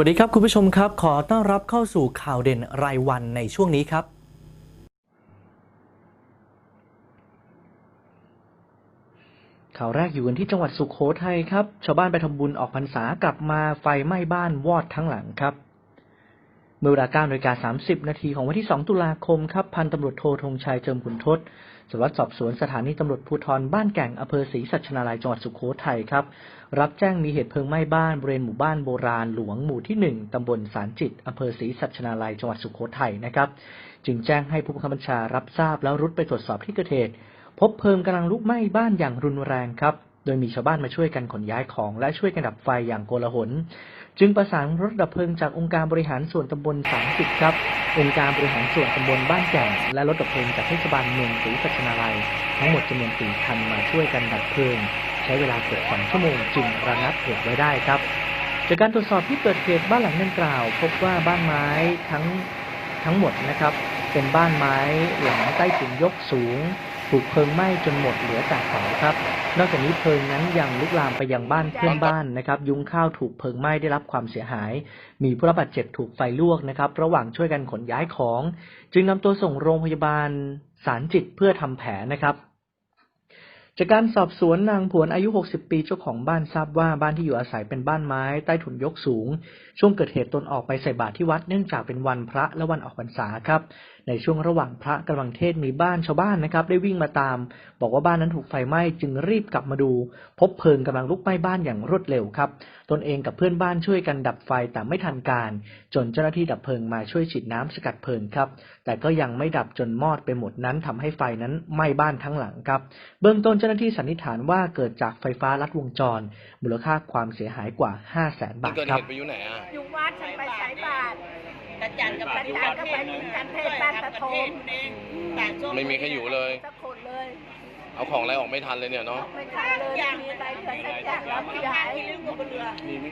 วัสดีครับ คุณผู้ชมครับ ขอต้อนรับเข้าสู่ข่าวเด่นรายวันในช่วงนี้ครับ ข่าวแรกอยู่กันที่จังหวัดสุขโขทัยครับ ชาวบ้านไปทำบุญออกพรรษากลับมาไฟไหม้บ้านวอดทั้งหลังครับ เมื่อเวลา9นาฬิกา30 นาทีของวันที่ 2 ตุลาคม ครับ พันตำรวจโทธงชัยเจิมขุนทศสารวัตรสอบสวนสถานีตำรวจภูธรบ้านแก่งอำเภอศรีสัชนาลัยจังหวัดสุขโขทัยครับ รับแจ้งมีเหตุเพลิงไหม้บ้านบริเวณหมู่บ้านโบราณหลวงหมู่ที่ 1ตำบลสารจิตอำเภอศรีสัชนาลัยจังหวัดสุขโขทัยนะครับ จึงแจ้งให้ผู้บังคับบัญชารับทราบแล้วรุดไปตรวจสอบที่เกิดเหตุ พบเพลิงกำลังลุกไหม้บ้านอย่างรุนแรงครับ โดยมีชาวบ้านมาช่วยกันขนย้ายของ และช่วยกันดับไฟอย่างโกลาหล จึงประสานรถดับเพลิงจากองค์การบริหารส่วนตำบลสามสิบครับ องค์การบริหารส่วนตำบลบ้านแก่งและรถดับเพลิงจากเทศบาลเมืองศรีสัชนาลัย ทั้งหมดจำนวนสี่คันมาช่วยกันดับเพลิง ใช้เวลาเกือบสองชั่วโมงจึงระงับเหตุไว้ได้ครับ จากการตรวจสอบที่เกิดเหตุบ้านหลังดังกล่าว พบว่าบ้านไม้ทั้งทั้งหมดนะครับ เป็นบ้านไม้หลังใต้ถุนยกสูงถูกเพลิงไหม้จนหมดเหลือแต่เสาครับ นอกจากนี้เพลิงนั้นยังลุกลามไปยังบ้านเพื่อนบ้านนะครับ ยุ้งข้าวถูกเพลิงไหม้ได้รับความเสียหาย มีผู้รับบาดเจ็บถูกไฟลวกนะครับ ระหว่างช่วยกันขนย้ายของ จึงนำตัวส่งโรงพยาบาลสารจิตเพื่อทำแผลนะครับจากการสอบสวนนางผวนอายุ 60 ปีเจ้าของบ้านทราบว่าบ้านที่อยู่อาศัยเป็นบ้านไม้ใต้ถุนยกสูง ช่วงเกิดเหตุตนออกไปใส่บาตรที่วัดเนื่องจากเป็นวันพระและวันออกพรรษาครับ ในช่วงระหว่างพระกำลังเทศน์มีบ้านชาวบ้านนะครับ ได้วิ่งมาตาม บอกว่าบ้านนั้นถูกไฟไหม้จึงรีบกลับมาดู พบเพลิงกำลังลุกไหม้บ้านอย่างรวดเร็วครับ ตนเองกับเพื่อนบ้านช่วยกันดับไฟแต่ไม่ทันการ จนเจ้าหน้าที่ดับเพลิงมาช่วยฉีดน้ำสกัดเพลิงครับ แต่ก็ยังไม่ดับจนมอดไปหมดนั้นทำให้ไฟนั้นไหม้บ้านทั้งหลังครับ เบื้องต้นเจ้าหน้าที่สันนิษฐานว่าเกิดจากไฟฟ้าลัดวงจร มูลค่าความเสียหายกว่า5 0 0แสนมันบาทเกิดครัเหบตุไปอยู่ไหนอะอยู่วัดฉันไปสายบาตรตาจันกับตาจันก็ไปมีการเทศน์บ้านตาทมต่างส้มไม่มีใครอยู่เลย สักคนเลยเอาของอะไรออกไม่ทันเลยเนี่ยเนาะ ไม่ทันเลยไม่มีอะไรเกิดสักอย่างแล้วพี่ใหญ่ที่เรื่องบนเรือมีไหม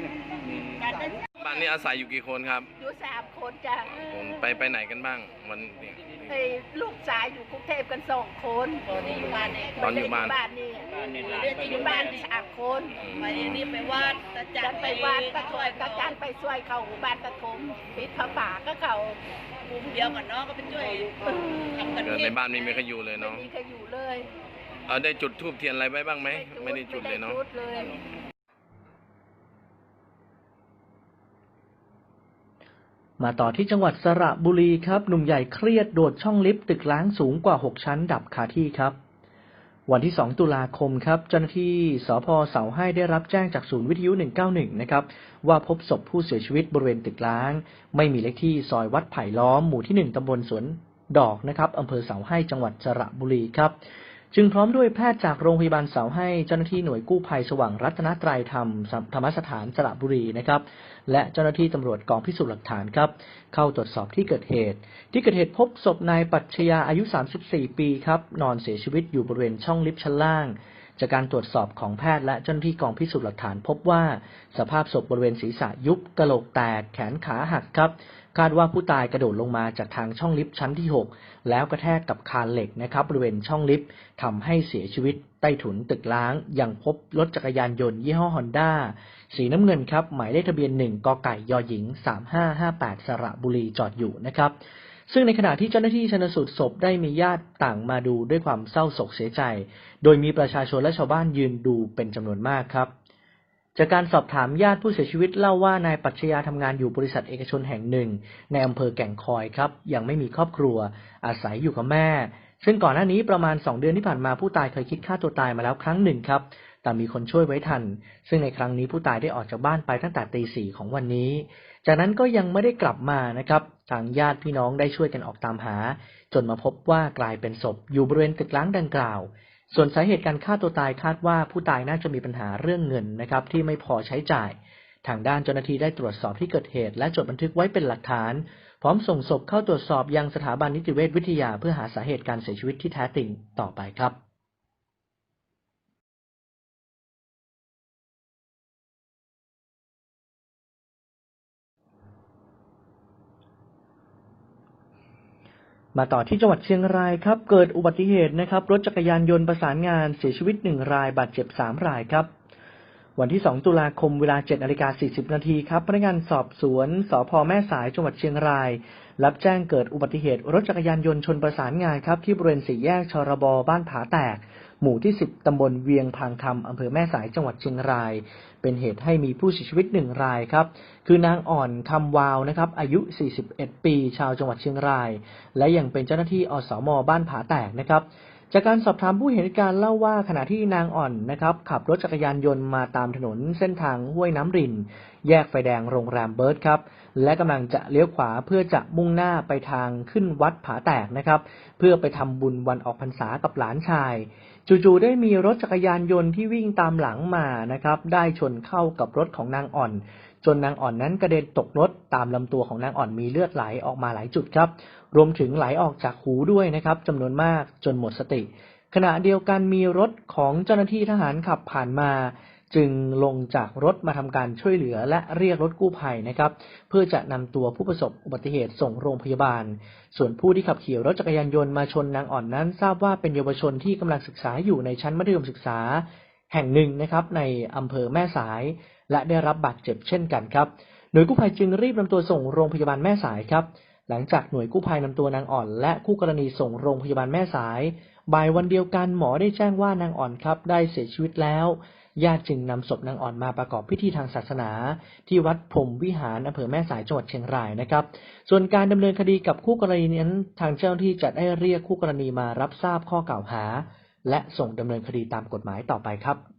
การได้บ้านนี้อาศัยอยู่กี่คนครับ อยู่สามคนจ้ะผมไปไปไหนกันบ้างวันนี้ ไอ้ลูกชายอยู่กรุงเทพกันสองคนตอนนี้อยู่บ้านเองตอนอยู่บ้าน บ้านนี่เรื่องที่ออยู่ยู่บ้าบ้านนสามคนไปนี่ไปวัดตาจัฉันนไปวัดตะถวยตะจันไปช่วยเขาบ้านตะทมปิดพระป่าก็เขากลุ่มเดียวกันเนาะก็ไปช่วยทำกันเกิดในบ้านไม่มีใครอยู่เลยไม่เนาะมีใครอยู่เลย เอาได้จุดทูบเทียนอะไรไว้บ้างไหมไม่ได้จุดเลยเนาะ ไม่ได้จุดเลย มาต่อที่จังหวัดสระบุรีครับ หนุ่มใหญ่เครียดโดดช่องลิฟต์ตึกล้างสูงกว่า 6 ชั้นดับคาที่ครับ วันที่ 2 ตุลาคมครับ เจ้าหน้าที่สพเสาให้ได้รับแจ้งจากศูนย์วิทยุ 191 นะครับ ว่าพบศพผู้เสียชีวิตบริเวณตึกล้าง ไม่มีเลขที่ซอยวัดไผ่ล้อมหมู่ที่ 1 ตำบลสวนดอกนะครับอำเภอเสาให้จังหวัดสระบุรีครับ จึงพร้อมด้วยแพทย์จากโรงพยาบาลเสาให้เจ้าหน้าที่หน่วยกู้ภัยสว่างรัตนตรัยธรรมธรรมสถานสระบุรีนะครับ และเจ้าหน้าที่ตำรวจกองพิสูจน์หลักฐานครับ เข้าตรวจสอบที่เกิดเหตุ ที่เกิดเหตุพบศพนายปัชญาอายุ 34 ปีครับ นอนเสียชีวิตอยู่บริเวณช่องลิฟต์ชั้นล่าง จากการตรวจสอบของแพทย์และเจ้าหน้าที่กองพิสูจน์หลักฐานพบว่า สภาพศพบริเวณศีรษะยุบกระโหลกแตกแขนขาหักครับ คาดว่าผู้ตายกระโดดลงมาจากทางช่องลิฟต์ชั้นที่ 6 แล้วกระแทกกับคานเหล็กนะครับบริเวณช่องลิฟต์ทำให้เสียชีวิตใต้ถุนตึกล้าง ยังพบรถจักรยานยนต์ยี่ห้อฮอนด้าสีน้ำเงินครับ หมายเลขทะเบียน 1กไก่ยหญิง 3558 สระบุรีจอดอยู่นะครับซึ่งในขณะที่เจ้าหน้าที่ชนสูตรศพได้มีญาติต่างมาดูด้วยความเศร้าโศกเสียใจ โดยมีประชาชนและชาวบ้านยืนดูเป็นจำนวนมากครับ จากการสอบถามญาติผู้เสียชีวิตเล่าว่านายปัชญาทำงานอยู่บริษัทเอกชนแห่งหนึ่ง ในอำเภอแก่งคอยครับ ยังไม่มีครอบครัว อาศัยอยู่กับแม่ ซึ่งก่อนหน้านี้ประมาณ 2 เดือนที่ผ่านมาผู้ตายเคยคิดฆ่าตัวตายมาแล้วครั้งหนึ่งครับ แต่มีคนช่วยไว้ทัน ซึ่งในครั้งนี้ผู้ตายได้ออกจากบ้านไปตั้งแต่ตีสี่ของวันนี้ จากนั้นก็ยังไม่ได้กลับมานะครับ ทางญาติพี่น้องได้ช่วยกันออกตามหา จนมาพบว่ากลายเป็นศพอยู่บริเวณตึกล้างดังกล่าว ส่วนสาเหตุการฆ่าตัวตายคาดว่าผู้ตายน่าจะมีปัญหาเรื่องเงินนะครับ ที่ไม่พอใช้จ่าย ทางด้านเจ้าหน้าที่ได้ตรวจสอบที่เกิดเหตุ และจดบันทึกไว้เป็นหลักฐาน พร้อมส่งศพเข้าตรวจสอบยังสถาบันนิติเวชวิทยา เพื่อหาสาเหตุการเสียชีวิตที่แท้จริงต่อไปครับ มาต่อที่จังหวัดเชียงรายครับ เกิดอุบัติเหตุนะครับ รถจักรยานยนต์ประสานงานเสียชีวิตหนึ่งรายบาดเจ็บสามรายครับ วันที่ 2 ตุลาคมเวลา7นาฬิกา40นาทีครับพนักงานสอบสวนสพแม่สายจังหวัดเชียงราย รับแจ้งเกิดอุบัติเหตุรถจักรยานยนต์ชนประสานงานครับที่บริเวณสี่แยกชรบบ้านผาแตก หมู่ที่ 10 ตำบลเวียงพางคำอำเภอแม่สายจังหวัดเชียงราย เป็นเหตุให้มีผู้เสียชีวิตหนึ่งรายครับ คือนางอ่อนคำวาวนะครับ อายุ 41 ปี ชาวจังหวัดเชียงราย และยังเป็นเจ้าหน้าที่อสมบ้านผาแตกนะครับจากการสอบถามผู้เห็นเหตุการณ์เล่าว่าขณะที่นางอ่อนนะครับขับรถจักรยานยนต์มาตามถนนเส้นทางห้วยน้ำริน แยกไฟแดงโรงแรมเบิร์ดครับ และกำลังจะเลี้ยวขวาเพื่อจะมุ่งหน้าไปทางขึ้นวัดผาแตกนะครับ เพื่อไปทำบุญวันออกพรรษากับหลานชาย จู่ๆได้มีรถจักรยานยนต์ที่วิ่งตามหลังมานะครับ ได้ชนเข้ากับรถของนางอ่อน จนนางอ่อนนั้นกระเด็นตกรถตามลำตัวของนางอ่อนมีเลือดไหลออกมาหลายจุดครับ รวมถึงไหลออกจากหูด้วยนะครับจำนวนมากจนหมดสติ ขณะเดียวกันมีรถของเจ้าหน้าที่ทหารขับผ่านมา จึงลงจากรถมาทำการช่วยเหลือและเรียกรถกู้ภัยนะครับ เพื่อจะนำตัวผู้ประสบอุบัติเหตุส่งโรงพยาบาล ส่วนผู้ที่ขับขี่รถจักรยานยนต์มาชนนางอ่อนนั้น ทราบว่าเป็นเยาวชนที่กำลังศึกษาอยู่ในชั้นมัธยมศึกษา แห่งหนึ่งนะครับในอำเภอแม่สาย และได้รับบาดเจ็บเช่นกันครับ หน่วยกู้ภัยจึงรีบนำตัวส่งโรงพยาบาลแม่สายครับหลังจากหน่วยกู้ภัยนำตัวนางอ่อน และคู่กรณีส่งโรงพยาบาลแม่สาย บ่ายวันเดียวกันหมอได้แจ้งว่านางอ่อนครับ ได้เสียชีวิตแล้ว ญาติจึงนำศพนางอ่อนมาประกอบพิธีทางศาสนา ที่วัดพรมวิหารอำเภอแม่สายจังหวัดเชียงรายนะครับ ส่วนการดำเนินคดีกับคู่กรณีนั้นทางเจ้าหน้าที่จะได้เรียกคู่กรณีมารับทราบข้อกล่าวหา และส่งดำเนินคดีตามกฎหมายต่อไปครับ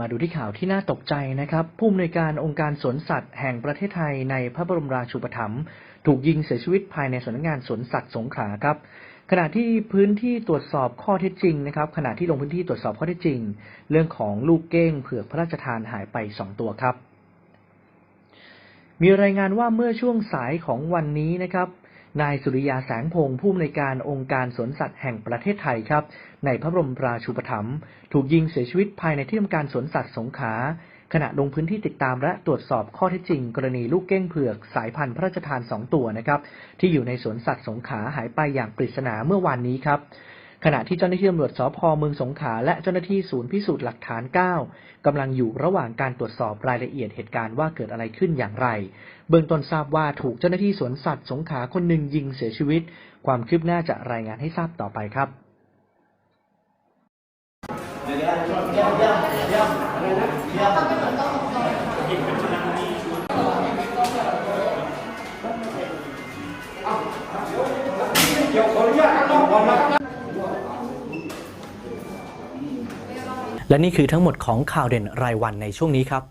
มาดูที่ข่าวที่น่าตกใจนะครับ ผู้อำนวยการองค์การสวนสัตว์ แห่งประเทศไทยในพระบรมราชูปถัมภ์ถูกยิงเสียชีวิตภายในสำนักงานสวนสัตว์สงขลาครับ ขณะที่พื้นที่ตรวจสอบข้อเท็จจริงนะครับ ขณะที่ลงพื้นที่ตรวจสอบข้อเท็จจริง เรื่องของลูกเก้งเผือกพระราชทานหายไปสองตัวครับมีรายงานว่าเมื่อช่วงสายของวันนี้นะครับ นายสุริยาแสงพงศ์ผู้อำนวยการองค์การสวนสัตว์แห่งประเทศไทยครับ ในพระบรมราชูปถัมภ์ถูกยิงเสียชีวิตภายในที่ทำการสวนสัตว์สงขลาขณะลงพื้นที่ติดตามและตรวจสอบข้อเท็จจริง กรณีลูกเก้งเผือกสายพันธุ์พระราชทานสองตัวนะครับ ที่อยู่ในสวนสัตว์สงขลาหายไปอย่างปริศนาเมื่อวานนี้ครับ ขณะที่เจ้าหน้าที่ตำรวจสพเมืองสงขลาและเจ้าหน้าที่ศูนย์พิสูจน์หลักฐาน 9 กำลังอยู่ระหว่างการตรวจสอบรายละเอียดเหตุการณ์ว่าเกิดอะไรขึ้นอย่างไร เบื้องต้นทราบว่าถูกเจ้าหน้าที่สวนสัตว์สงขลาคนหนึ่งยิงเสียชีวิต ความคืบหน้าจะรายงานให้ทราบต่อไปครับ และนี่คือทั้งหมดของข่าวเด่นรายวันในช่วงนี้ครับ